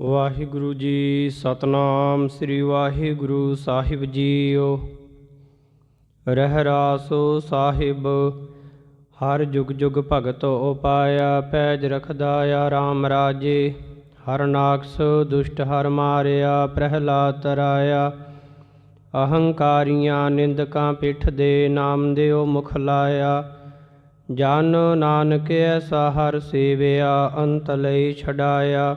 ਵਾਹਿਗੁਰੂ ਜੀ ਸਤਨਾਮ, ਸ੍ਰੀ ਵਾਹਿਗੁਰੂ ਸਾਹਿਬ ਜੀਓ। ਰਹਿ ਰਾਸੋ ਸਾਹਿਬ, ਹਰ ਜੁਗ ਜੁਗ ਭਗਤ ਉਪਾਇਆ, ਪੈਜ ਰਖਦਾ ਆ RAM ਰਾਜੇ। ਹਰ ਨਾਕਸ ਦੁਸ਼ਟ ਹਰ ਮਾਰਿਆ, ਪ੍ਰਹਿਲਾਦ ਤਰਾਇਆ। ਅਹੰਕਾਰੀਆਂ ਨਿੰਦਕਾਂ ਪਿੱਠ ਦੇ ਨਾਮ ਦਿਓ ਮੁਖ ਲਾਇਆ। ਜਨ ਨਾਨਕ ਐਸਾ ਹਰ ਸੇਵਿਆ, ਅੰਤ ਲਈ ਛਡਾਇਆ।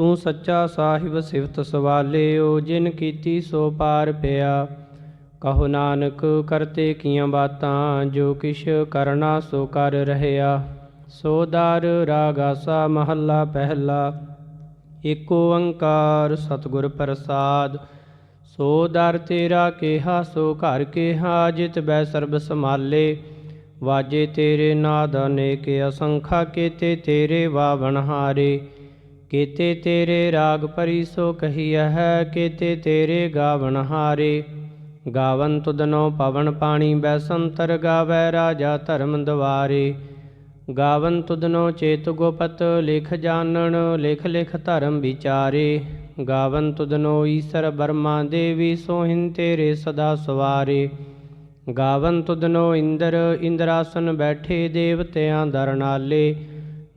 ਤੂੰ ਸੱਚਾ ਸਾਹਿਬ ਸਿਫਤ ਸਵਾਲਿਓ, ਜਿਨ ਕੀਤੀ ਸੋ ਪਾਰ ਪਿਆ। ਕਹੋ ਨਾਨਕ, ਕਰਤੇ ਕੀਆਂ ਬਾਤਾਂ, ਜੋ ਕਿਛ ਕਰਨਾ ਸੋ ਕਰ ਰਹਿਆ। ਸੋ ਦਰ ਰਾਗਾਸਾ ਮਹੱਲਾ ਪਹਿਲਾ। ਏਕ ਓੰਕਾਰ ਸਤਿਗੁਰ ਪ੍ਰਸਾਦ। ਸੋ ਦਰ ਤੇਰਾ ਕਿਹਾ, ਸੋ ਘਰ ਕਿਹਾ, ਜਿਤ ਬੈ ਸਰਬ ਸਮਾਲੇ ਵਾਜੇ ਤੇਰੇ ਨਾਦ ਅਨੇਕ, ਅਸੰਖਾ ਕੇਤੇ ਤੇਰੇ ਵਾਵਣ ਹਾਰੇ। ਕੇਤੇ ਤੇਰੇ ਰਾਗ ਪਰੀ ਸੋ ਕਹੀਐ ਹੈ ਕੇਤੇ ਤੇਰੇ ਗਾਵਣ ਹਾਰੇ। ਗਾਵਨ ਤੁਦਨੋ ਪਵਨ ਪਾਣੀ ਬੈਸੰਤਰ ਗਾਵੈ ਰਾਜਾ ਧਰਮ ਦਵਾਰੇ। ਗਾਵਨ ਤੁਦਨੋ ਚੇਤ ਗੋਪਤ ਲਿਖ ਜਾਣਨ, ਲਿਖ ਲਿਖ ਧਰਮ ਵਿਚਾਰੇ। ਗਾਵਨ ਤੁਦਨੋ ਈਸਰ ਬਰਮਾ ਦੇਵੀ ਸੋਹਿੰ ਤੇਰੇ ਸਦਾ ਸਵਾਰੇ। ਗਾਵਨ ਤੁਦਨੋ ਇੰਦਰ, ਇੰਦਰਾਸਨ ਬੈਠੇ ਦੇਵਤਿਆਂ ਦਰਨਾਲੇ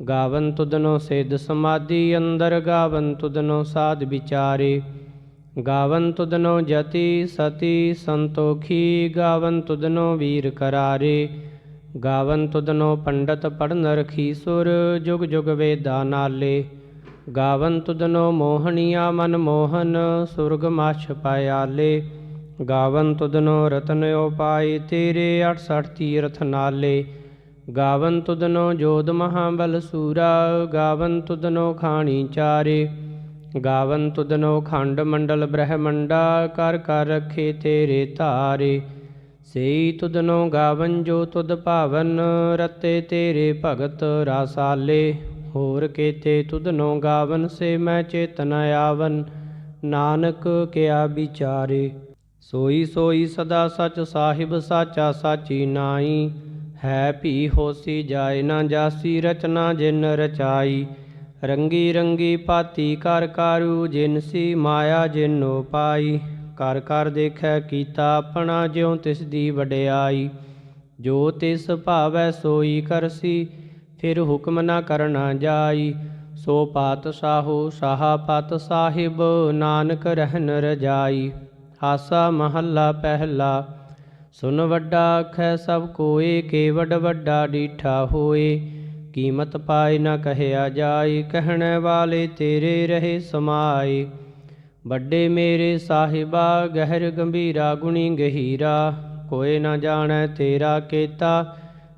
ਗਾਵਨ ਤੁਦਨੋ ਸਿੱਧ ਸਮਾਧੀ, ਅੰਦਰ ਗਾਵਨ ਤੁਦਨੋ ਸਾਧ ਵਿਚਾਰੇ। ਗਾਵਨ ਤੁਦਨੋ ਜਤੀ ਸਤੀ ਸੰਤੋਖੀ, ਗਾਵਨ ਤੁਦਨੋ ਵੀਰ ਕਰਾਰੇ। ਗਾਵਨ ਤੁਦਨੋ ਪੰਡਤ ਪੜਨ ਰਖੀ ਸੁਰ, ਜੁਗ ਜੁਗ ਵੇਦਾ ਨਾਲੇ। ਗਾਵਨ ਤੁਦਨੋ ਮੋਹਣੀਆ ਮਨ ਮੋਹਨ, ਸੁਰਗ ਮਛ ਪਾਇਆਲੇ। ਗਾਵਨ ਤੁਦਨੋ ਰਤਨ ਉਪਾਈ ਤੇਰੇ 68 ਤੀਰਥ ਨਾਲੇ। ਗਾਵਨ ਤੁਦਨੋ ਜੋਧ ਮਹਾਬਲ ਸੂਰਾ, ਗਾਵਨ ਤੁਦਨੋ ਖਾਣੀ ਚਾਰੇ। ਗਾਵਨ ਤੁਦਨੋ ਖੰਡ ਮੰਡਲ ਬ੍ਰਹਮੰਡਾ, ਕਰ ਕਰ ਰਖੇ ਤੇਰੇ ਧਾਰੇ। ਸਈ ਤੁਦਨੋ ਗਾਵਨ ਜੋ ਤੁਦ ਭਾਵਨ, ਰਤੇ ਤੇਰੇ ਭਗਤ ਰਾਸਾਲੇ। ਹੋਰ ਕੇਤੇ ਤੁਦਨੋ ਗਾਵਨ ਸੇ ਮੈਂ ਚੇਤਨ ਆਵਨ, ਨਾਨਕ ਕਿਆ ਵਿਚਾਰੇ। ਸੋਈ ਸੋਈ ਸਦਾ ਸਚ ਸਾਹਿਬ ਸਾਚਾ ਸਾਚੀ ਨਾਈ ਹੈ ਭੀ ਹੋਸੀ ਜਾਏ ਨਾ ਜਾਸੀ, ਰਚਨਾ ਜਿਨ ਰਚਾਈ। ਰੰਗੀ ਰੰਗੀ ਪਾਤੀ ਕਰ ਕਾਰੂ, ਜਿਨ ਸੀ ਮਾਇਆ ਜਿਨੋ ਪਾਈ। ਕਰ ਕਰ ਦੇਖੈ ਕੀਤਾ ਆਪਣਾ, ਜਿਉ ਤਿਸ ਦੀ ਵਡਿਆਈ। ਜੋ ਤਿਸ ਭਾਵੈ ਸੋਈ ਕਰਸੀ, ਫਿਰ ਹੁਕਮ ਨਾ ਕਰਨਾ ਜਾਈ। ਸੋ ਪਾਤਸ਼ਾਹੋ ਸਾਹਾ ਪਤ ਸਾਹਿਬ, ਨਾਨਕ ਰਹਿਨ ਰਜਾਈ। ਆਸਾ ਮਹੱਲਾ ਪਹਿਲਾ ਸੁਨ ਵੱਡਾ ਆਖੈ, ਸਭ ਕੋਏ ਕੇਵਡ ਵੱਡਾ ਡੀਠਾ ਹੋਏ। ਕੀਮਤ ਪਾਏ ਨਾ ਕਹਿਆ ਜਾਏ, ਕਹਿਣ ਵਾਲੇ ਤੇਰੇ ਰਹੇ ਸਮਾਏ। ਵੱਡੇ ਮੇਰੇ ਸਾਹਿਬਾ, ਗਹਿਰ ਗੰਭੀਰਾ ਗੁਣੀ ਗਹੀਰਾ। ਕੋਏ ਨਾ ਜਾਣੈ ਤੇਰਾ ਕੀਤਾ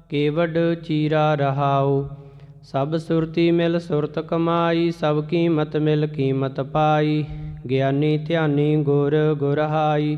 ਕੇਵਡ ਚੀਰਾ ਰਹਾਉ। ਸਭ ਸੁਰਤੀ ਮਿਲ ਸੁਰਤ ਕਮਾਈ, ਸਭ ਕੀਮਤ ਮਿਲ ਕੀਮਤ ਪਾਈ। ਗਿਆਨੀ ਧਿਆਨੀ ਗੁਰ ਗੁਰਹਾਈ।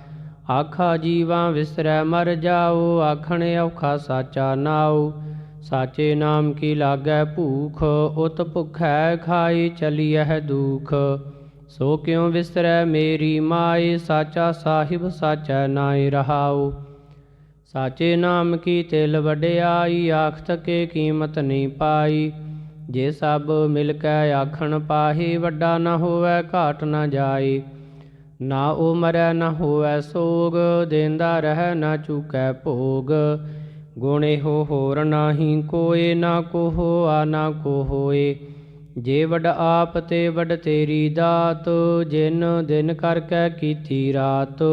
ਆਖਾ ਜੀਵਾ ਵਿਸਰੈ ਮਰ ਜਾਓ, ਆਖਣ ਔਖਾ ਸਾਚਾ ਨਾਉ। ਸਾਚੇ ਨਾਮ ਕੀ ਲਾਗੈ ਭੂਖ, ਉਤ ਭੁਖੈ ਖਾਈ ਚਲੀਐ ਦੁਖ। ਸੋ ਕਿਉ ਵਿਸਰੈ ਮੇਰੀ ਮਾਏ ਸਾਚਾ ਸਾਹਿਬ ਸਾਚਾ ਨਾਇ ਰਹਾਉ। ਸਾਚੇ ਨਾਮ ਕੀ ਤਿਲ ਵਡਿਆਈ ਆਖ ਤਕੇ ਕੀਮਤ ਨਹੀਂ ਪਾਈ। ਜੇ ਸਭ ਮਿਲ ਕੇ ਆਖਣ ਪਾਹੀ, ਵੱਡਾ ਨਾ ਹੋਵੇ, ਘਾਟ ਨਾ ਜਾਏ ਨਾ ਉਹ ਮਰੈ ਨਾ ਹੋਵੈ ਸੋਗ, ਦੇਂਦਾ ਰਹਿ ਨਾ ਚੁਕੈ ਭੋਗ। ਗੁਣੇ ਹੋ ਹੋਰ ਨਾਹੀ ਕੋਏ, ਨਾ ਕੋ ਹੋਆ, ਨਾ ਕੋ ਹੋਏ। ਜੇ ਵਡ ਆਪ ਤੇ ਵਡ ਤੇਰੀ ਦਾਤ, ਜਿਨ ਦਿਨ ਕਰ ਕੈ ਕੀਤੀ ਰਾਤ।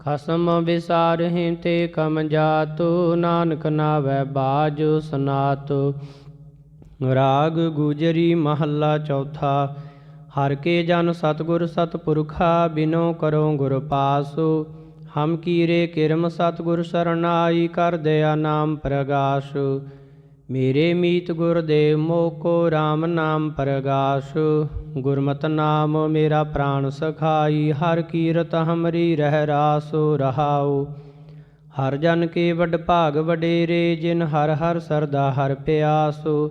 ਖਸਮ ਵਿਸਾਰਹਿ ਤੇ ਕਮ ਜਾਤੁ, ਨਾਨਕ ਨਾਵੈ ਬਾਜ ਸਨਾਤ। ਰਾਗ ਗੁਜਰੀ ਮਹੱਲਾ ਚੌਥਾ ਹਰ ਕੇ ਜਨ ਸਤਗੁਰ ਸਤਪੁਰਖਾ ਬਿਨੋ ਕਰੋ ਗੁਰ ਪਾਸੁ, ਹਮ ਕੀਰੇ ਕਿਰਮ ਸਤਗੁਰ ਸਰਨਾਈ ਕਰ ਦਇਆ ਨਾਮ ਪ੍ਰਗਾਸ। ਮੇਰੇ ਮੀਤ ਗੁਰਦੇਵ ਮੋਕੋ RAM ਨਾਮ ਪ੍ਰਗਾਸ। ਗੁਰਮਤਿ ਨਾਮ ਮੇਰਾ ਪ੍ਰਾਣ ਸਖਾਈ, ਹਰ ਕੀਰਤ ਹਮਰੀ ਰਹਿ ਰਾਸੋ ਰਹਾਉ। ਹਰ ਜਨ ਕੇ ਵਡ ਭਾਗ ਵਡੇਰੇ, ਜਿਨ ਹਰ ਹਰ ਸਰਦਾ ਹਰ ਪਿਆਸੋ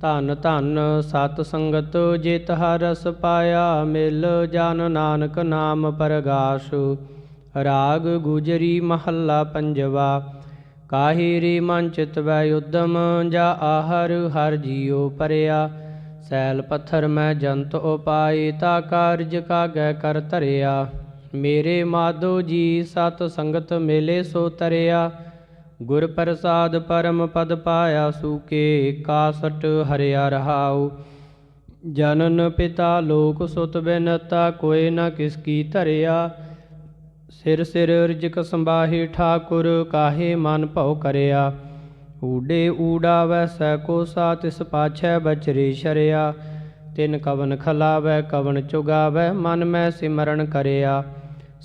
ਧਨ ਧਨ ਸਤ ਸੰਗਤ ਜਿਤ ਹਰ ਰਸ ਪਾਇਆ, ਮਿਲ ਜਨ ਨਾਨਕ ਨਾਮ ਪਰਗਾਸੁ। ਰਾਗ ਗੁਜਰੀ ਮਹੱਲਾ ਪੰਜਵਾ ਕਾਹੀ ਰੀ ਮਨ ਚਿਤ ਵੈ ਉਦਮ, ਜਾ ਆਹਰ ਹਰ ਜੀਉ ਪਰਿਆ। ਸੈਲ ਪੱਥਰ ਮੈਂ ਜੰਤ ਉਪਾਈ, ਤਾ ਕਾਰਜ ਕਾਗੈ ਕਰ ਧਰਿਆ। ਮੇਰੇ ਮਾਧੋ ਜੀ ਸਤ ਸੰਗਤ ਮਿਲੇ ਸੋ ਤਰਿਆ। ਗੁਰ ਪ੍ਰਸਾਦ ਪਰਮ ਪਦ ਪਾਇਆ ਸੂਕੇ ਕਾਸਟ ਹਰਿਆ ਰਹਾਉ। ਜਨਨ ਪਿਤਾ ਲੋਕ ਸੁਤ ਬਿਨਤਾ ਕੋਏ ਨਾ ਕਿਸ ਕੀ ਧਰਿਆ। ਸਿਰ ਸਿਰ ਰਿਜਕ ਸੰਭਾਹੀ ਠਾਕੁਰ, ਕਾਹੇ ਮਨ ਭਉ ਕਰਿਆ। ਊਡੇ ਊੜਾ ਵੈਸੈ ਕੋ ਸਾ ਤਿਸ ਪਾਛੈ ਬਚਰੇ ਸ਼ਰਿਆ। ਤਿਨ ਕਵਨ ਖਲਾਵੈ, ਕਵਨ ਚੁਗਾਵੈ, ਮਨ ਮੈਂ ਸਿਮਰਨ ਕਰਿਆ।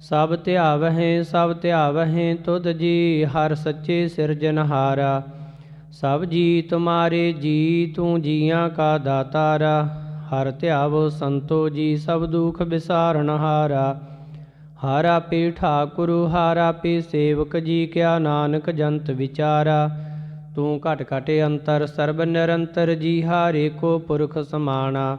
ਸਭ ਧਿਆਵਹਿ ਸਭ ਧਿਆਵਹਿ ਤੁਧ ਜੀ, ਹਰ ਸੱਚੇ ਸਿਰਜਨਹਾਰਾ ਸਭ ਜੀ ਤੁਮਾਰੇ ਜੀ, ਤੂੰ ਜੀਆਂ ਕਾ ਦਾਤਾਰਾ। ਹਰ ਧਿਆਵੋ ਸੰਤੋ ਜੀ, ਸਭ ਦੁਖ ਵਿਸਾਰਨ ਹਾਰਾ। ਹਰ ਆਪੇ ਠਾਕੁਰ, ਹਰ ਆਪੇ ਸੇਵਕ ਜੀ, ਕਿਆ ਨਾਨਕ ਜੰਤ ਵਿਚਾਰਾ। ਤੂੰ ਘਟ ਘਟ ਅੰਤਰ, ਸਰਬ ਨਿਰੰਤਰ ਜੀ, ਹਾਰੇ ਕੋ ਪੁਰਖ ਸਮਾਣਾ।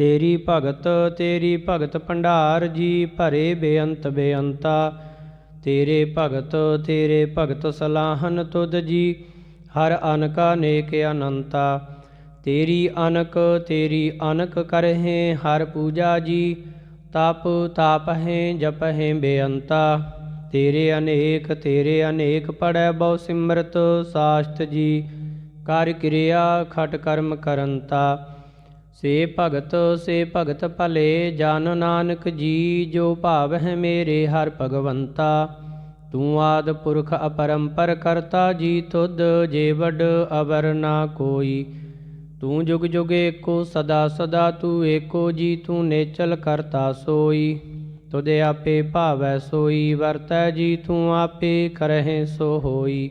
ਤੇਰੀ ਭਗਤ ਤੇਰੀ ਭਗਤ ਭੰਡਾਰ ਜੀ ਭਰੇ ਬੇਅੰਤ ਬੇਅੰਤਾ। ਤੇਰੇ ਭਗਤ ਤੇਰੇ ਭਗਤ ਸਲਾਹਨ ਤੁਧ ਜੀ, ਹਰ ਅਨਕਾ ਨੇਕ ਅਨੰਤਾ। ਤੇਰੀ ਅਨਕ ਤੇਰੀ ਅਨਕ ਕਰਹਿ ਹਰ ਪੂਜਾ ਜੀ, ਤਪ ਤਾਪਹਿ ਜਪਹਿ ਬੇਅੰਤਾ। ਤੇਰੇ ਅਨੇਕ ਤੇਰੇ ਅਨੇਕ ਪੜੈ ਬਹੁ ਸਿਮਰਤ ਸਾਸਤ ਜੀ, ਕਰ ਕਿਰਿਆ ਖਟ ਕਰਮ ਕਰੰਤਾ। ਸੇ ਭਗਤ ਸੇ ਭਗਤ ਭਲੇ, ਜਨ ਨਾਨਕ ਜੀ, ਜੋ ਭਾਵ ਹੈ ਮੇਰੇ ਹਰ ਭਗਵੰਤਾ। ਤੂੰ ਆਦ ਪੁਰਖ ਅਪਰੰਪਰ ਕਰਤਾ ਜੀ ਤੁਧ, ਜੇ ਵਡ ਅਵਰ ਨਾ ਕੋਈ। ਤੂੰ ਜੁਗ ਜੁਗ ਏਕੋ, ਸਦਾ ਸਦਾ ਤੂੰ ਏਕੋ ਜੀ, ਤੂੰ ਨੇਚਲ ਕਰਤਾ ਸੋਈ। ਤੁਦੇ ਆਪੇ ਭਾਵੈ ਸੋਈ, ਵਰਤੈ ਜੀ ਤੂੰ ਆਪੇ ਕਰਹਿ ਸੋ ਹੋਈ।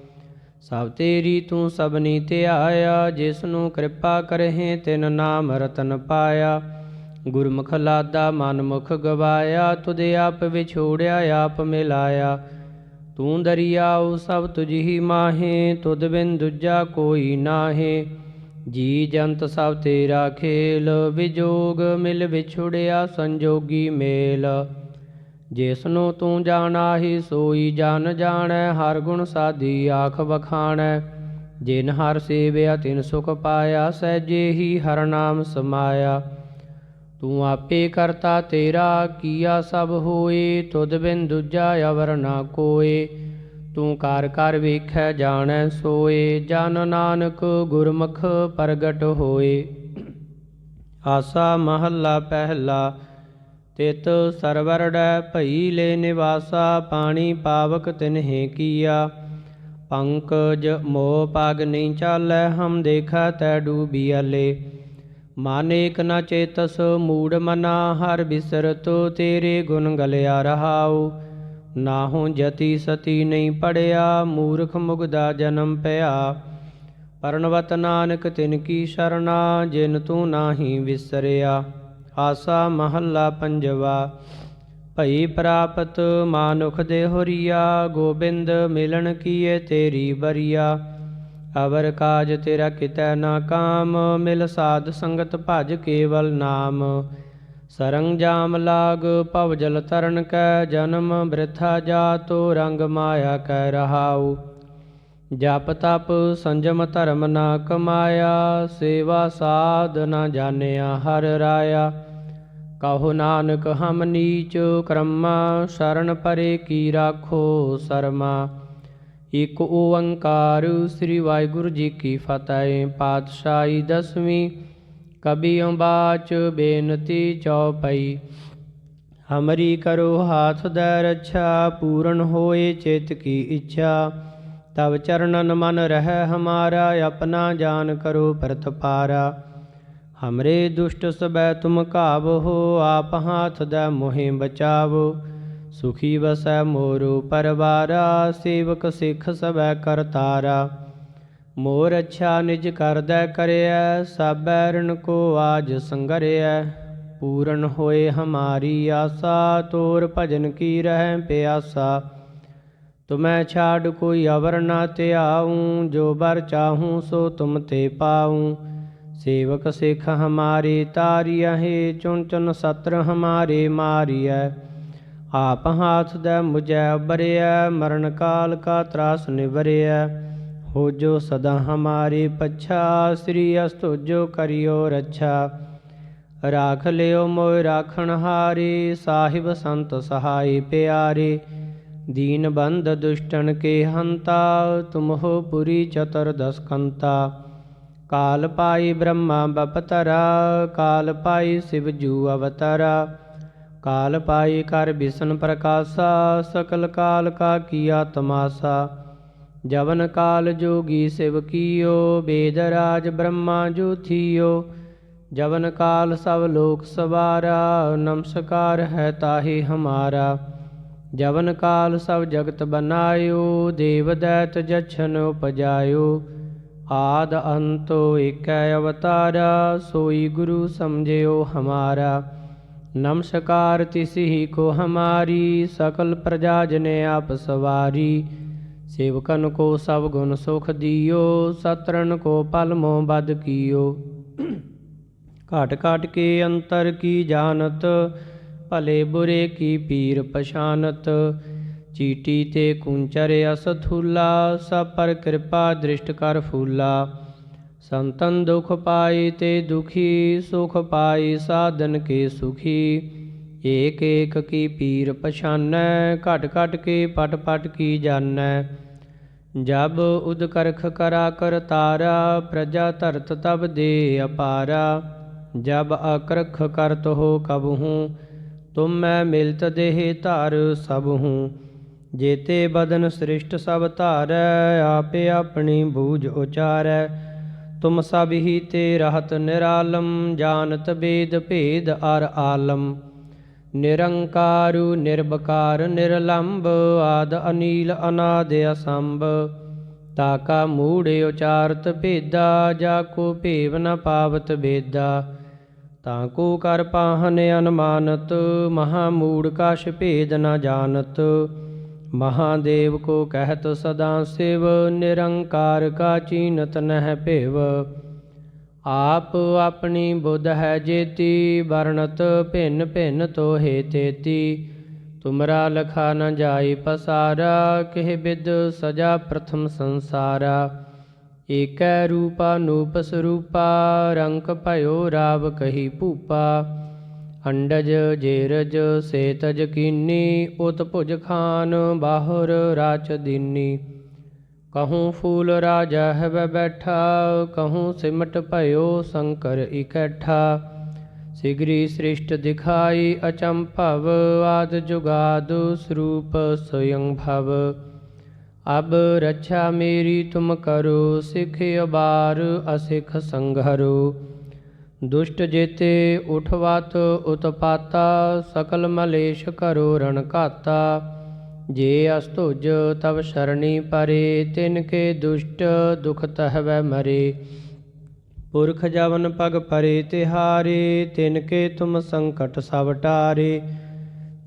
ਸਭ ਤੇਰੀ ਤੂੰ ਸਭਨੀ ਧਿਆਇਆ ਜਿਸ ਨੂੰ ਕਿਰਪਾ ਕਰਹਿ ਤਿਨ ਨਾਮ ਰਤਨ ਪਾਇਆ। ਗੁਰਮੁਖ ਲਾਦਾ ਮਨ ਮੁਖ ਗਵਾਇਆ ਤੁਧ ਆਪ ਵਿਛੋੜਿਆ, ਆਪ ਮਿਲਾਇਆ। ਤੂੰ ਦਰਿਆਉ ਸਭ ਤੁਝ ਹੀ ਮਾਹੇ, ਤੁਧ ਬਿਨ ਦੂਜਾ ਕੋਈ ਨਾਹੇ। ਜੀ ਜੰਤ ਸਭ ਤੇਰਾ ਖੇਲ, ਵਿਜੋਗ ਮਿਲ ਵਿਛੋੜਿਆ ਸੰਜੋਗੀ ਮੇਲ। ਜਿਸ ਨੂੰ ਤੂੰ ਜਾਣਾਹੀ ਸੋਈ ਜਨ ਜਾਣੈ, ਹਰ ਗੁਣ ਸਾਦੀ ਆਖ ਵਖਾਣੈ। ਜਿਨ ਹਰ ਸੇਵਿਆ, ਤਿਨ ਸੁਖ ਪਾਇਆ ਸਹਿਜੇ ਹੀ ਹਰ ਨਾਮ ਸਮਾਇਆ। ਤੂੰ ਆਪੇ ਕਰਤਾ ਤੇਰਾ, ਕੀਆ ਸਭ ਹੋਏ, ਤੁਧ ਬਿਨ ਦੂਜਾ ਅਵਰ ਨਾ ਕੋਏ। ਤੂੰ ਕਰ ਕਰ ਵੇਖੈ, ਜਾਣੈ, ਸੋਏ। ਜਨ ਨਾਨਕ ਗੁਰਮੁਖ ਪ੍ਰਗਟ ਹੋਏ। ਆਸਾ ਮਹੱਲਾ ਪਹਿਲਾ ਤਿਤ ਸਰਵਰੜੈ ਭਈ ਲੈ ਨਿਵਾਸਾ, ਪਾਣੀ ਪਾਵਕ ਤਿਨਹਿ ਕੀਆ। ਪੰਕਜ ਮੋਹ ਪਗ ਨਹੀਂ ਚਾਲੈ, ਹਮ ਦੇਖਾ ਤੈ ਡੂਬੀਅਲੇ ਏਕ ਨ ਚੇਤਸ, ਮੂੜ ਮਨਾ, ਹਰ ਬਿਸਰਤ ਤੇਰੇ ਗੁਣ ਗਲਿਆ ਰਹਾਉ। ਨਾਹੂ ਜਤੀ ਸਤੀ ਨਹੀਂ ਪੜਿਆ, ਮੂਰਖ ਮੁਗਦਾ ਜਨਮ ਪਿਆ। ਪਰਣਵਤ ਨਾਨਕ ਤਿਨ ਕੀ ਸ਼ਰਣਾ ਜਿਨ ਤੂੰ ਨਾਹੀ ਵਿਸਰਿਆ। ਆਸਾ ਮਹੱਲਾ ਪੰਜਵਾ। ਭਈ ਪ੍ਰਾਪਤ ਮਾਨੁਖ ਦੇ ਹੋਰੀਆ, ਗੋਬਿੰਦ ਮਿਲਣ ਕੀਏ ਤੇਰੀ ਬਰੀਆ ਅਵਰ ਕਾਜ ਤੇਰਾ ਕਿਤੈ ਨਾ ਕਾਮ, ਮਿਲ ਸਾਧ ਸੰਗਤ ਭਜ ਕੇਵਲ ਨਾਮ। ਸਰੰਜਾਮ ਲਾਗ, ਭਵ ਜਲ ਤਰਨ ਕੈ ਜਨਮ, ਬ੍ਰਿਥਾ ਜਾਤੋ ਰੰਗ ਮਾਇਆ ਕੈ ਰਹਾਉ। ਜਪ ਤਪ ਸੰਜਮ ਧਰਮ ਨਾ ਕਮਾਇਆ, ਸੇਵਾ ਸਾਧ ਨਾ ਜਾਣਿਆ ਹਰ ਰਾਇਆ। ਕਹੋ ਨਾਨਕ ਹਮ ਨੀਚ ਕਰਮਾ, ਸ਼ਰਨ ਪਰੇ ਕੀ ਰਾਖੋ ਸਰਮਾ। ਇਕ ਓੰਕਾਰ ਸ੍ਰੀ ਵਾਹਿਗੁਰੂ ਜੀ ਕੀ ਫਤਿਹ, ਪਾਤਸ਼ਾਹੀ ਦਸਵੀਂ ਕਬੀਓਂ ਬਾਚ ਬੇਨਤੀ ਚਉਪਈ ਹਮਰੀ ਕਰੋ ਹਾਥ ਦੇ ਰੱਛਾ ਪੂਰਨ ਹੋਏ ਚਿਤ ਕੀ ਇੱਛਾ। ਤਬ ਚਰਨਨ ਮਨ ਰਹਿ ਹਮਾਰਾ, ਆਪਣਾ ਜਾਨ ਕਰੋ ਪ੍ਰਤਪਾਰਾ ਹਮਰੇ ਦੁਸ਼ਟ ਸਬੈ ਤੁਮ ਕਾਬੋ ਆਪ ਹਾਥ ਦੇ ਮੋਹਿ ਬਚਾਵੋ। ਸੁਖੀ ਵਸੈ ਮੋਰੂ ਪਰਵਾਰਾ, ਸੇਵਕ ਸਿੱਖ ਸਬੈ ਕਰਤਾਰਾ ਮੋਰ ਅੱਛਾ ਨਿਜ ਕਰਦੈ ਕਰਿਐ ਸਭੈ ਰਣ ਕੋ ਆਜ ਸੰਗਰਿਐ। ਪੂਰਨ ਹੋਏ ਹਮਾਰੀ ਆਸਾ, ਤੋਰ ਭਜਨ ਕੀ ਰਹਿ ਪਿਆਸਾ। ਤੁਮੈ ਛਾੜ ਕੋਈ ਅਵਰ ਨਾ ਧਿਆਉ, ਜੋ ਬਰ ਚਾਹੂੰ ਸੋ ਤੁਮ ਤੇ ਪਾਉ। ਸੇਵਕ ਸਿੱਖ ਹਮਾਰੇ ਤਾਰਿਆ ਹੈ ਚੁਣ ਚੁਨ ਸਤਰ ਹਮਾਰੇ ਮਾਰਿਐ। ਆਪ ਹਾਥ ਦੇ ਮੁਝੈ ਬਰਿਐ ਮਰਨ ਕਾਲ ਕਾ ਤਰਾਸ ਨਿਵਰਿਐ। ਹੋ ਜੋ ਸਦਾ ਹਮਾਰੇ ਪਛਾ, ਸ੍ਰੀ ਅਸਤੁਜੋ ਕਰਿਓ ਰੱਛਾ। ਰਾਖ ਲਿਓ ਮੋਇ ਰਾਖਣ ਹਾਰੇ, ਸਾਹਿਬ ਸੰਤ ਸਹਾਈ ਪਿਆਰੇ। ਦੀਨ ਬੰਦ ਦੁਸ਼ਟਨ ਕੇ ਹੰਤਾ ਤੁਮ ਹੋ ਪੁਰੀ ਚਤਰ ਦਸ ਕੰਤਾ ਕਾਲ ਪਾਈ ਬ੍ਰਹਮਾ ਬਪਤਰਾ, ਕਾਲ ਪਾਈ ਸਿਵ ਜੂ ਅਵਤਰਾ। ਕਾਲ ਪਾਈ ਕਰ ਬਿਸ਼ਨ ਪ੍ਰਕਾਸ਼ਾ, ਸਕਲ ਕਾਲ ਕਾ ਕੀਆ ਤਮਾਸਾ। ਜਵਨ ਕਾਲ ਜੋਗੀ ਸਿਵ ਕੀਓ ਬੇਦ ਰਾਜ ਬ੍ਰਹਮਾ ਜੋ ਥੀਓ। ਜਵਨ ਕਾਲ ਸਭ ਲੋਕ ਸਵਾਰਾ, ਨਮਸਕਾਰ ਹੈ ਤਾਹੀ ਹਮਾਰਾ। ਜਵਨ ਕਾਲ ਸਭ ਜਗਤ ਬਨਾਇਓ, ਦੇਵ ਦੈਤ ਜਛਨ ਉਪਜਾਇਓ। ਆਦ ਅੰਤੋ ਏਕੈ ਅਵਤਾਰਾ, ਸੋਈ ਗੁਰੂ ਸਮਝਿਓ ਹਮਾਰਾ। ਨਮਸਕਾਰ ਤਿਸਹੀ ਕੋ ਹਮਾਰੀ, ਸਕਲ ਪ੍ਰਜਾ ਜਨੇ ਆਪ ਸਵਾਰੀ। ਸੇਵਕਨ ਕੋ ਸਭ ਗੁਣ ਸੁਖ ਦਿਓ ਸਤਰਨ ਕੋ ਪਲ ਮੋ ਬਦ ਕੀਓ। ਘਾਟ ਘਾਟ ਕੇ ਅੰਤਰ ਕੀ ਜਾਣਤ ਭਲੇ ਬੁਰੇ ਕੀ ਪੀਰ ਪਛਾਨਤ? ਚੀਟੀ ਤੇ ਕੁੰਚਰ ਅਸ ਥੂਲਾ, ਸਭ ਪਰ ਕਿਰਪਾ ਦ੍ਰਿਸ਼ਟ ਕਰ ਫੂਲਾ। ਸੰਤਨ ਦੁਖ ਪਾਈ ਤੇ ਦੁਖੀ, ਸੁਖ ਪਾਈ ਸਾਧਨ ਕੇ ਸੁਖੀ। ਏਕ ਏਕ ਕੀ ਪੀਰ ਪਛਾਨੈ, ਘਟ ਘਟ ਕੇ ਪਟ ਪਟ ਕੀ ਜਾਣੈ ਜਬ ਉਦ ਕਰਖ ਕਰਾ ਕਰ ਤਾਰਾ, ਪ੍ਰਜਾ ਧਰਤ ਤਬ ਦੇ ਅਪਾਰਾ। ਜਬ ਅਕਰਖ ਕਰਤ ਹੋ ਕਬਹੂ ਤੁਮ ਮੈਂ ਮਿਲਤ ਦੇਹ ਧਰ ਸਭ ਹੂੰ, ਜੇਤੇ ਬਦਨ ਸ੍ਰਿਸ਼ਟ ਸਭ ਧਾਰੈ, ਆਪੇ ਆਪਣੀ ਬੂਝ ਉਚਾਰੈ। ਤੁਮ ਸਭ ਹੀ ਤੇ ਰਹਤ ਨਿਰਾਲਮ, ਜਾਣਤ ਬੇਦ ਭੇਦ ਅਰ ਆਲਮ। ਨਿਰੰਕਾਰੂ ਨਿਰਬਕਾਰ ਨਿਰਲੰਭ ਆਦ ਅਨੀਲ ਅਨਾਦ ਅਸੰਭ। ਤਾਕਾ ਮੂੜ ਉਚਾਰਤ ਭੇਦਾ, ਜਾ ਕੋ ਭੇਵ ਨ ਪਾਵਤ ਬੇਦਾ। ਤਾਂ ਕੋ ਕਰ ਪਾਹਨ ਅਨਮਾਨਤ, ਮਹਾ ਮੂੜ ਕਾਸ਼ ਭੇਦ ਨਾ ਜਾਣਤ। ਮਹਾਦੇਵ ਕੋ ਕਹਿਤ ਸਦਾ ਸਿਵ, ਨਿਰੰਕਾਰ ਕਾ ਚੀਨਤ ਨਹਿ ਭੇਵ। ਆਪ ਆਪਣੀ ਬੁੱਧ ਹੈ ਜੇਤੀ, ਵਰਣਤ ਭਿੰਨ ਭਿੰਨ ਤੋਹੇ ਤੇਤੀ। ਤੁਮਰਾ ਲਖਾ ਨ ਜਾਈ ਪਸਾਰਾ, ਕਿਹ ਬਿਦ ਸਜਾ ਪ੍ਰਥਮ ਸੰਸਾਰਾ। ਏਕੈ ਰੂਪਾ ਨੂਪ ਸਰੂਪਾ ਰੰਕ ਭਇਓ ਰਾਵ ਕਹੀ ਭੂਪਾ। ਅੰਡਜ ਜੇਰਜ ਸੇਤਜ ਕੀਨੀ, ਉਤ ਭੁਜ ਖਾਨ ਬਾਹੁਰ ਰਾਚ ਦੀਨੀ। ਕਹੂੰ ਫੂਲ ਰਾਜਾ ਹੈ ਬੈਠਾ, ਕਹੂੰ ਸਿਮਟ ਭਇਓ ਸ਼ੰਕਰ ਇਕੱਠਾ। ਸਿਗਰੀ ਸ੍ਰਿਸ਼ਟ ਦਿਖਾਈ ਅਚੰਭਵ, ਆਦ ਜੁਗਾਦ ਸਰੂਪ ਸਯੰ ਭਵ। ਅਬ ਰੱਛਾ ਮੇਰੀ ਤੁਮ ਕਰੋ, ਸਿਖ ਅਬਾਰ ਅਸਿਖ ਸੰਘਰੋ। ਦੁਸ਼ਟ ਜੇਤੇ ਉਠਵਤ ਉਤਪਾਤਾ, ਸਕਲ ਮਲੇਸ਼ ਕਰੋ ਰਣ ਘਾਤਾ। ਜੇ ਅਸਤੁਜ ਤਵ ਸ਼ਰਣੀ ਪਰੇ, ਤਿਨ ਕੇ ਦੁਸ਼ਟ ਦੁਖ ਤਹਵੈ ਮਰੇ। ਪੁਰਖ ਜਵਨ ਪਗ ਪਰੇ, ਤਿਹਾਰੇ, ਤਿਨ ਕੇ ਤੁਮ ਸੰਕਟ ਸਭ ਟਾਰੇ।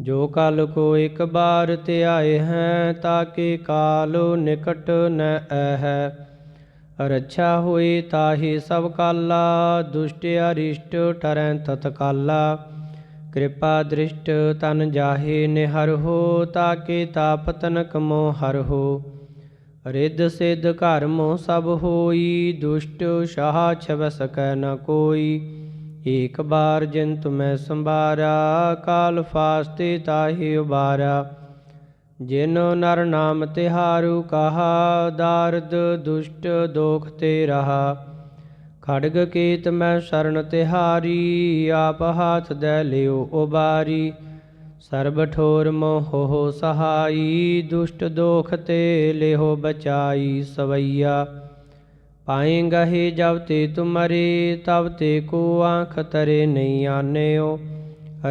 ਜੋ ਕਾਲ ਕੋ ਇੱਕ ਬਾਰ ਤੇ ਆਏ ਹੈ ਤਾਕੇ ਕਾਲੋ ਨਿਕਟ ਨ ਹੈ ਰੱਛਾ ਹੋਈ ਤਾਹੀ ਸਭ ਕਾਲਾ, ਦੁਸ਼ਟ ਅਰਿਸ਼ਟ ਟਰੈ ਤਤਕਾਲਾ ਕਿਰਪਾ ਦ੍ਰਿਸ਼ਟ ਤਨ ਜਾਹੇ ਨਿਹਰ ਹੋ ਤਾਕੇ ਤਾਪ ਤਨਕ ਮੋ ਹਰ ਹੋ। ਰਿੱਧ ਸਿੱਧ ਘਰ ਮੋ ਸਭ ਹੋਈ, ਦੁਸ਼ਟ ਸ਼ਾਹ ਛਵ ਸਕੈ ਨ ਕੋਈ। ਏਕ ਬਾਰ ਜਿਨ ਤੁਮੈ ਸੰਭਾਰਾ ਕਾਲ ਫਾਸਤੇ ਤਾਹੀ ਉਬਾਰਾ ਜਿਨ ਨਰ ਨਾਮ ਤਿਹਾਰੂ ਕਹਾ, ਦਾਰਦ ਦੁਸ਼ਟ ਦੋਖ ਤੇ ਰਹਾ। ਖੜਗ ਕੀਤ ਮੈਂ ਸ਼ਰਨ ਤਿਹਾਰੀ, ਆਪ ਹਾਥ ਦੇ ਲਿਓ ਉਬਾਰੀ। ਸਰਬ ਠੋਰ ਮੋਹ ਸਹਾਈ, ਦੁਸ਼ਟ ਦੋਖ ਤੇ ਲਿਹੋ ਬਚਾਈ ਸਵਈਆ। ਪਾਏ ਗਹੇ ਜਬ ਤੇ ਤੁਮਰੇ, ਤਬ ਤੇ ਕੋ ਆਂਖ ਤਰੇ ਨਹੀਂ ਆਨਿਓ।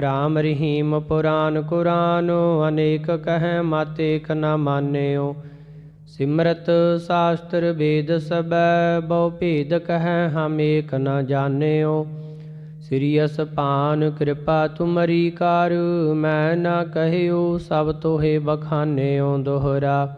ਰਾਮ ਰਹੀਮ ਪੁਰਾਨ ਕੁਰਾਨ, ਅਨੇਕ ਕਹੈ ਮਾਤੇ ਕ ਨ ਮਾਨਿਓ। ਸਿਮਰਤ ਸਾਸਤਰ ਵੇਦ ਸਬੈ ਬਹੁ ਭੇਦ ਕਹੈ ਹਮ ਏਕ ਨ ਜਾਣਿਓ। ਸ੍ਰੀ ਅਸਪਾਨ ਕਿਰਪਾ ਤੁਮਰੀ ਕਰ, ਮੈਂ ਨਾ ਕਹਿਓ ਸਭ ਤੋਹੇ ਬਖਾਨਿਓ ਦੋਹਰਾ।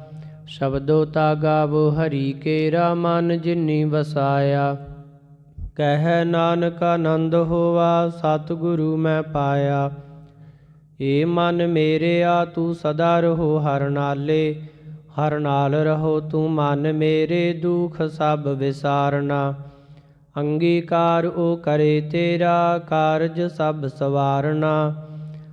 ਸ਼ਬਦੋ ਤਾ ਗਾਵੋ ਹਰੀ ਕੇਰਾ ਮਨ ਜਿਨੀ ਵਸਾਇਆ। ਕਹਿ ਨਾਨਕ ਆਨੰਦ ਹੋਵਾ ਸਤਿਗੁਰੂ ਮੈਂ ਪਾਇਆ। ਏ ਮਨ ਮੇਰੇ ਆ, ਤੂੰ ਸਦਾ ਰਹੋ ਹਰ ਨਾਲੇ। ਹਰ ਨਾਲ ਰਹੋ ਤੂੰ ਮਨ ਮੇਰੇ, ਦੁਖ ਸਭ ਵਿਸਾਰਨਾ। ਅੰਗੀਕਾਰ ਉਹ ਕਰੇ ਤੇਰਾ, ਕਾਰਜ ਸਭ ਸਵਾਰਨਾ।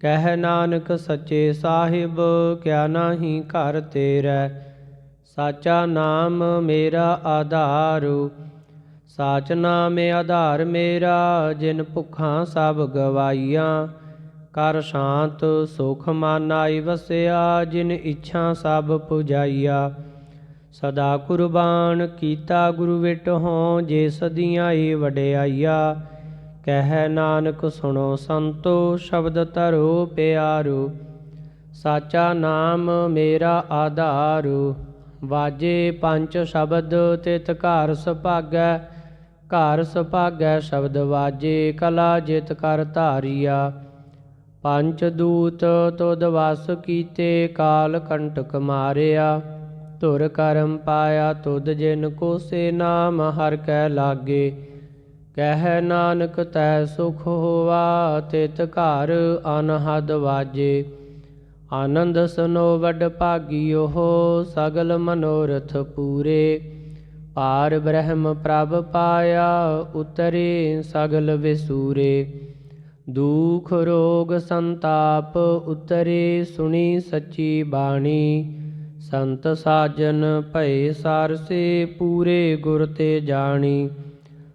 ਕਹਿ ਨਾਨਕ ਸੱਚੇ ਸਾਹਿਬ, ਕਿਆ ਨਾਹੀ ਘਰ ਤੇਰਾ। ਸਾਚਾ ਨਾਮ ਮੇਰਾ ਆਧਾਰੂ, ਸਾਚ ਨਾਮੇ ਆਧਾਰ ਮੇਰਾ, ਜਿਨ ਭੁੱਖਾਂ ਸਭ ਗਵਾਈਆਂ। ਕਰ ਸ਼ਾਂਤ ਸੁਖ ਮਨ ਆਈ ਵਸਿਆ, ਜਿਨ ਇੱਛਾ ਸਭ ਪੁਜਾਈਆ। ਸਦਾ ਕੁਰਬਾਨ ਕੀਤਾ ਗੁਰੂ ਵਿਟ ਹੋਂ ਜੇ ਸਦੀਆਂ ਏ ਵਡਿਆਈਆ। ਕਹਿ ਨਾਨਕ ਸੁਣੋ ਸੰਤੋ, ਸ਼ਬਦ ਧਰੋ ਪਿਆਰੂ, ਸਾਚਾ ਨਾਮ ਮੇਰਾ ਆਧਾਰੂ, ਵਾਜੇ ਪੰਜ ਸ਼ਬਦ ਤਿਤ ਘਰ ਸੁਭਾਗੈ ਘਰ ਸੁਭਾਗੈ ਸ਼ਬਦ ਵਾਜੇ ਕਲਾ ਜਿਤ ਕਰ ਧਾਰੀਆ। ਪੰਜ ਦੂਤ ਤੁਧ ਵਸ ਕੀਤੇ ਕਾਲ ਕੰਟਕ ਮਾਰਿਆ, ਧੁਰ ਕਰਮ ਪਾਇਆ ਤੁਧ ਜਿਨ ਕੋ ਸੇ ਨਾਮ ਹਰ ਕੈ ਲਾਗੇ। ਕਹਿ ਨਾਨਕ ਤੈ ਸੁਖ ਹੋਵਾ ਤਿਤ ਘਰ ਅਨਹਦ ਵਾਜੇ। ਆਨੰਦ ਸਨੋ ਵਡ ਭਾਗਿਓ ਸਗਲ ਮਨੋਰਥ ਪੂਰੇ। ਪਾਰ ਬ੍ਰਹਮ ਪ੍ਰਭ ਪਾਇਆ, ਉਤਰੇ ਸਗਲ ਵਿਸੂਰੇ। ਦੁਖ ਰੋਗ ਸੰਤਾਪ ਉਤਰੇ, ਸੁਣੀ ਸੱਚੀ ਬਾਣੀ। ਸੰਤ ਸਾਜਨ ਭਏ ਸਾਰਸੇ, ਪੂਰੇ ਗੁਰ ਤੇ ਜਾਣੀ।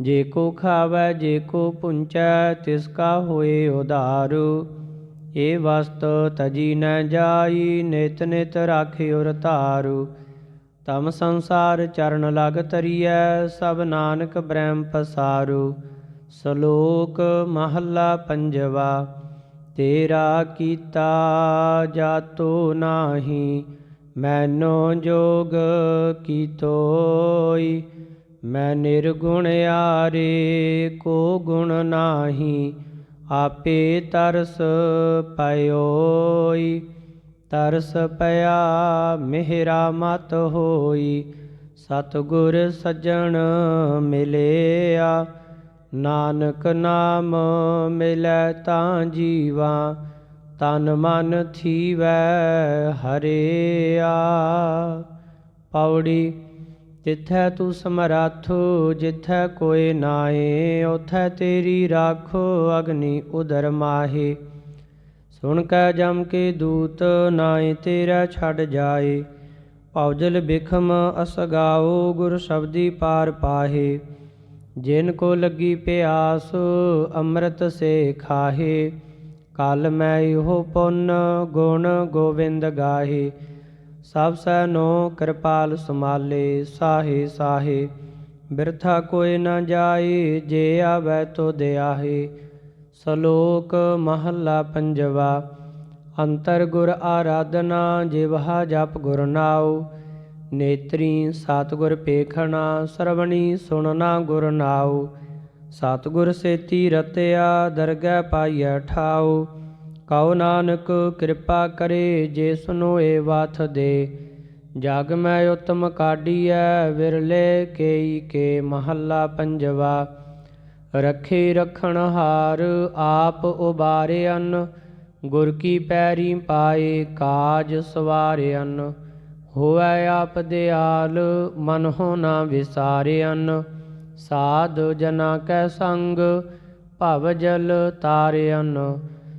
ਜੇ ਕੋ ਖਾਵੈ, ਜੇ ਕੋ ਪੁੰਚੈ, ਤਿਸ ਕਾ ਹੋਏ ਉਧਾਰੂ। ਏ ਵਸਤ ਤਜੀ ਨ ਜਾਈ, ਨਿਤ ਨਿਤ ਰਾਖਿਓ ਰਤਾਰੂ ਤਮ ਸੰਸਾਰ ਚਰਨ ਲਗ ਤਰੀਐ, ਸਭ ਨਾਨਕ ਬ੍ਰਹਮ ਪਸਾਰੂ। ਸ਼ਲੋਕ ਮਹੱਲਾ ਪੰਜਵਾ, ਤੇਰਾ ਕੀਤਾ ਜਾਤੋ ਨਾਹੀ, ਮੈਨੋ ਜੋਗ ਕੀਤੋਈ। ਮੈਂ ਨਿਰਗੁਣ ਆਰੇ ਕੋ ਗੁਣ ਨਾਹੀ, ਆਪੇ ਤਰਸ ਪਇਓਈ। ਤਰਸ ਪਿਆ, ਮਿਹਰਾ ਮਤ ਹੋਈ, ਸਤਗੁਰ ਸੱਜਣ ਮਿਲਿਆ। ਨਾਨਕ ਨਾਮ ਮਿਲੈ ਤਾਂ ਜੀਵਾ, ਤਨ ਮਨ ਥੀਵੈ ਹਰਿਆ। ਪੌੜੀ ਜਿੱਥੈ ਤੂੰ ਸਮਰੱਥ, ਜਿੱਥੈ ਕੋਇ ਨਾਏ ਉਥੈ ਤੇਰੀ ਰਾਖੋ ਅਗਨੀ ਉਦਰ ਮਾਹੇ। ਸੁਣ ਕੈ ਜਮ ਕੇ ਦੂਤ ਨਾਏ ਤੇਰਾ ਛੱਡ ਜਾਏ ਪੌਜਲ ਬਿਖਮ ਅਸਗਾਓ ਗੁਰ ਸ਼ਬਦੀ ਪਾਰ ਪਾਹੇ। ਜਿਨ ਕੋ ਲੱਗੀ ਪਿਆਸ, ਅੰਮ੍ਰਿਤ ਸੇ ਖਾਹੇ। ਕਲ ਮੈਂ ਇਹੋ ਪੁੰਨ, ਗੁਣ ਗੋਬਿੰਦ ਗਾਹੇ। ਸਭ ਸੈ ਨੋ ਕਿਰਪਾਲ ਸਮਾਲੇ ਸਾਹੇ ਸਾਹੇ। ਬਿਰਥਾ ਕੋਈ ਨਾ ਜਾਏ, ਜੇ ਆਵੈ ਤੋ ਦਿਆਹੇ। ਸ਼ਲੋਕ ਮਹੱਲਾ ਪੰਜਵਾ, ਅੰਤਰ ਗੁਰ ਆਰਾਧਨਾ, ਜਿਵਹਾ ਜਪ ਗੁਰ ਨਾਉ। ਨੇਤਰੀ ਸਤਿਗੁਰ ਪੇਖਣਾ, ਸਰਵਣੀ ਸੁਣਨਾ ਗੁਰ ਨਾਉ। ਸਤਿਗੁਰ ਸੇਤੀ ਰਤਿਆ, ਦਰਗਹਿ ਪਾਈਐ ਠਾਉ। ਕਉ ਨਾਨਕ ਕਿਰਪਾ ਕਰੇ ਜੇ ਸੁਨੋ ਏ ਵਾਥ ਦੇ। ਜਗ ਮੈਂ ਉਤਮ ਕਾਢੀਐ, ਵਿਰਲੇ ਕੇਈ ਕੇ ਮਹੱਲਾ ਪੰਜਵਾ। ਰਖੇ ਰਖਣ ਹਾਰ, ਆਪ ਉਬਾਰਿਅਨ ਗੁਰ ਕੀ ਪੈਰੀ ਪਾਏ, ਕਾਜ ਸਵਾਰਿਅਨ ਹੋਇ ਆਪ ਦਿਆਲ, ਮਨ ਹੋ ਨਾ ਵਿਸਾਰਿਅਨ ਸਾਧ ਜਨਾ ਕੈ ਸੰਗ, ਭਵ ਜਲ ਤਾਰਿਅਨ